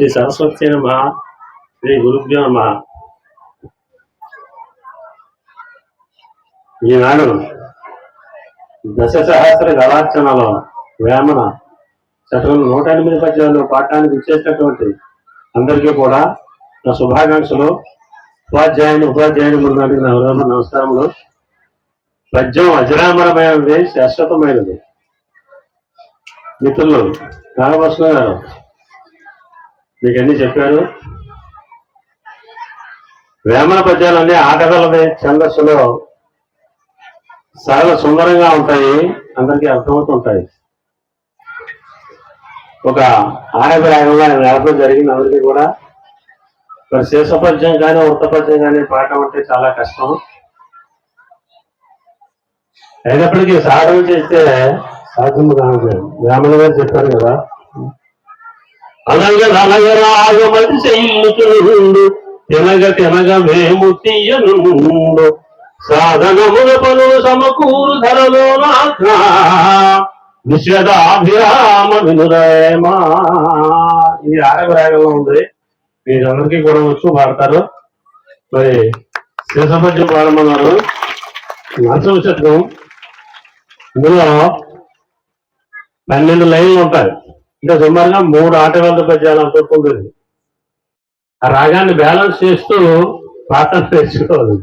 శ్రీ సరస్వతి నమ. శ్రీ గురుభ్యో నమ. ఈనాడు దశ సహస్ర గలార్చనలో వేమన చట్టం నూట ఎనిమిది పద్యాలు పాఠానికి ఇచ్చేసినటువంటి అందరికీ కూడా నా శుభాకాంక్షలు. ఉపాధ్యాయుని ఉపాధ్యాయుని ముందు నా హృదయ నమస్కారములు. పద్యం అజరామరమైనది శాశ్వతమైనది. మిత్రులు రామకృష్ణ గారు మీకు అన్ని చెప్పారు వేమన పద్యాలన్నీ ఆటగలది ఛందస్సులో సరళ సుందరంగా ఉంటాయి. అందరికీ అర్థమవుతుంటాయి. ఒక ఆరభిరాగంగా నేను నడపడం జరిగింది అందరికీ కూడా. మరి శేషపద్యం కానీ వృత్తపద్యం కానీ పాడటం అంటే చాలా కష్టం. అయినప్పటికీ సాధన చేస్తే సాధ్యం కాదు. వేమన గారు చెప్పారు కదా అనగ నలగరాగమతి శైలుచుండు తినగ తినగ మేము తీయనుండు. సాధనముల పలు సమకూరు ధరలో విశ్వదాభిరామ వినురేమా ఇది ఆరవరాగంలో ఉంది. మీరందరికీ కూడా వచ్చు పాడతారు మరి శేషపద్యం పాడమన్నారు నరసింహ శతకం. ఇందులో పన్నెండు లైన్లు ఉంటాయి. ఇంకా సుమారుగా మూడు ఆటగాళ్ళ పద్యాలు అనుకుంటుంది ఆ రాగాన్ని బ్యాలెన్స్ చేస్తూ పాటలు నేర్చుకోవాలి.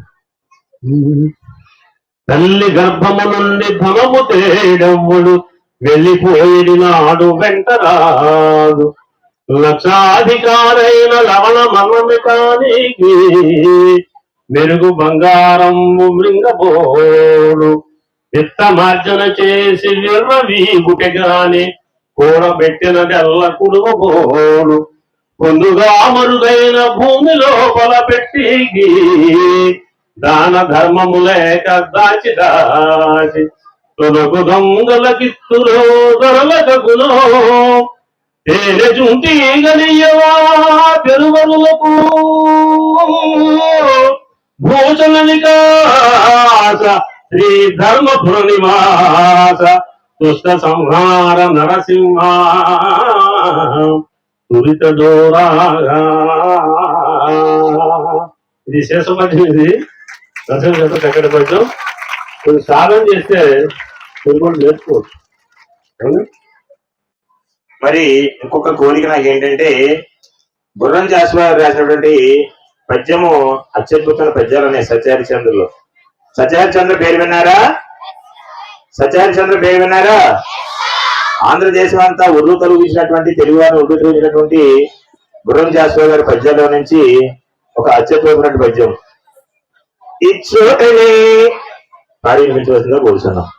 తల్లి గర్భము నుండి ధనము తేడమ్ముడు వెళ్ళిపోయిన నాడు వెంటరాదు లక్షాధికారైన లవణ కానీ మెరుగు బంగారం మృంగబోడు విత్తమార్జన చేసి విర్రవీగుటగాని కూడబెట్టినదెల్ల కుడువబోడు పొందుగా మరుదైన భూమి లోపల పెట్టి దాన ధర్మము లేక దాచి దాచి. తొలకు దొంగల కిత్తులో దొరలకగులో తేనె చుంటి గలియవా పెరువరులకు భూషణనికాస శ్రీ ధర్మపుర నివాస. దుష్ట సంహార నరసింహ దురిత డోరాగా ఇది. శేషపద్యం ఇది దశమ చక్కటి పద్యం కొంచెం సాధన చేస్తే మీరు కూడా నేర్చుకోవచ్చు. మరి ఇంకొక కోరిక నాకు ఏంటంటే గుర్రం జాస్వారు రాసినటువంటి పద్యము అత్యద్భుతమైన పద్యాలు ఉన్నాయి సత్యహరిచంద్రులో సత్యహరిచంద్ర పేరు విన్నారా? సత్యహరిచంద్ర పేరు విన్నారా? ఆంధ్రదేశం అంతా ఉర్రు తొలగించినటువంటి తెలుగు వారిని ఉర్రు తొలగించినటువంటి గుర్రం జాస్వా గారి పద్యంలో నుంచి ఒక అత్యద్భుతమైన పద్యం. ఇచ్చోటనే పాడి వినిపించవలసిందిగా కోరుతున్నాం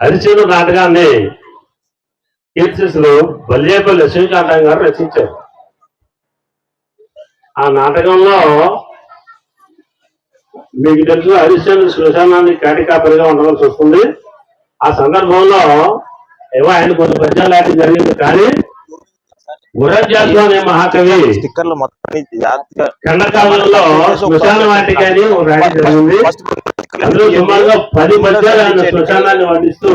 హరిచంద్ర నాటకాన్ని కీర్తిస్తులు బల్లేపల్లి లక్ష్మీకాంతం గారు రచించారు. ఆ నాటకంలో మీకు తెలుసు హరిశ్చంద్ర శ్మశానానికి కాటికాపరిగా ఉండవలసి వస్తుంది. ఆ సందర్భంలో ఏవో ఆయన కొన్ని పద్యాలు లాంటి జరిగింది కానీ గురజాసు అనే మహాకవి. స్టిక్కర్లు మొత్తం ఖండకాలంలో శ్మశాన ఒక రాయడం జరిగింది. అందులో సుమారుగా పది పద్యాలు ఆయన శ్మశానాన్ని వర్ణిస్తూ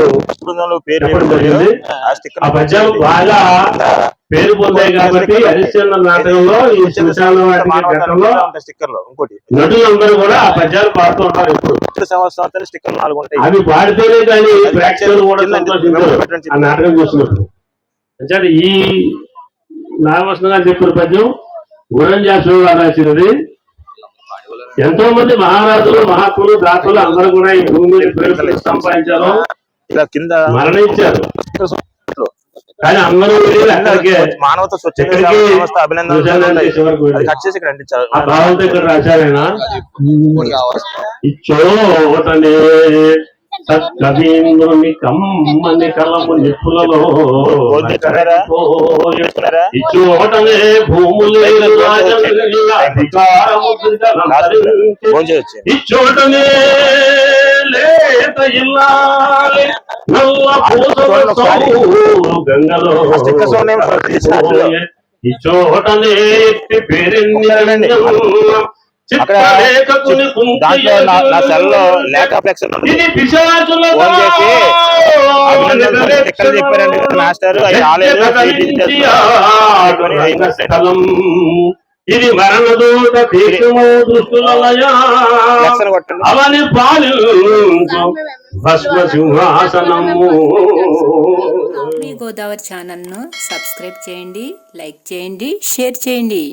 పేరు జరిగింది. ఆ స్టిక్కర్ ఆ పద్యాలు బాగా పేరు పొందాయి కాబట్టి హరిశ్చంద్ర నాటకంలో ఈ శ్మశాన వాటిక ఘట్టంలో స్టిక్కర్లో ఇంకోటి. నటులందరూ కూడా ఆ పద్యాలు పాడుతూ ఉంటారు ఇప్పుడు. సంవత్సరాలు స్టిక్కర్ నాలుగు ఉంటాయి. అవి పాడితేనే కానీ ప్రేక్షకులు కూడా సంతోషించారు. ఆ నాటకం చూసినప్పుడు అంటే ఈ నాగభూషణ గారు చెప్పిన పద్యం గురంజాసు గారు రాసినది. ఎంతో మంది మహారాజులు మహాత్ములు దాతలు అందరూ కూడా ఈ భూమి సంపాదించారు మరణించారు. కానీ అందరూ మానవత భావంతో ఇక్కడ రాశారైనా? ఇచ్చోటనే సత్కవీంద్రుని కమ్మని కలము నిప్పులలో చూస్తున్నారా? ఇచ్చోటనే భూములు ఇచ్చోటనే లేత ఇల్లాలి. నల్ల పూసల గంగలో. ఇచ్చోటనే పేరెన్ని అక్కడ దాంట్లో నా- లేఖ ఫ్లెక్స్ ఫోన్ చేసి చెప్పారండి? మాస్టర్ రాలేదు ఇది మరణ దూత తీర్థము అవని పాలించు భస్మ సింహాసనము. మీ గోదావరి ఛానల్ను సబ్స్క్రైబ్ చేయండి లైక్ చేయండి షేర్ చేయండి.